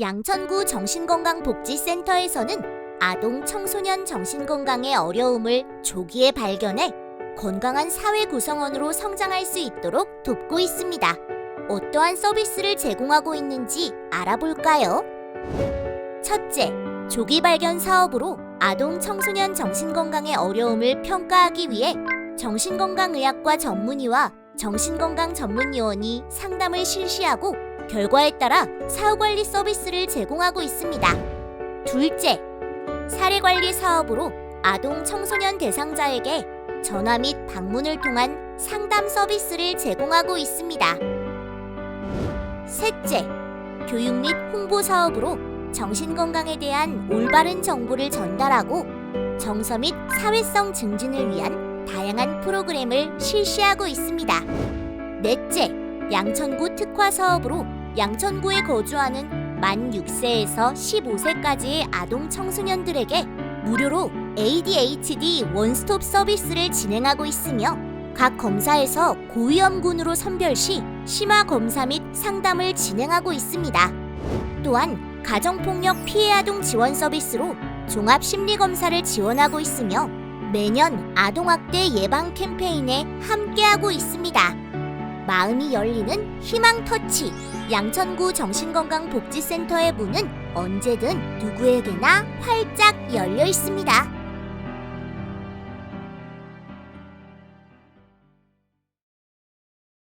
양천구 정신건강복지센터에서는 아동 청소년 정신건강의 어려움을 조기에 발견해 건강한 사회 구성원으로 성장할 수 있도록 돕고 있습니다. 어떠한 서비스를 제공하고 있는지 알아볼까요? 첫째, 조기 발견 사업으로 아동 청소년 정신건강의 어려움을 평가하기 위해 정신건강의학과 전문의와 정신건강 전문요원이 상담을 실시하고 결과에 따라 사후관리 서비스를 제공하고 있습니다. 둘째, 사례관리 사업으로 아동 청소년 대상자에게 전화 및 방문을 통한 상담 서비스를 제공하고 있습니다. 셋째, 교육 및 홍보 사업으로 정신건강에 대한 올바른 정보를 전달하고 정서 및 사회성 증진을 위한 다양한 프로그램을 실시하고 있습니다. 넷째, 양천구 특화 사업으로 양천구에 거주하는 만 6세에서 15세까지의 아동 청소년들에게 무료로 ADHD 원스톱 서비스를 진행하고 있으며 각 검사에서 고위험군으로 선별 시 심화 검사 및 상담을 진행하고 있습니다. 또한 가정폭력 피해 아동 지원 서비스로 종합 심리 검사를 지원하고 있으며 매년 아동학대 예방 캠페인에 함께하고 있습니다. 마음이 열리는 희망 터치 양천구 정신건강복지센터의 문은 언제든 누구에게나 활짝 열려 있습니다.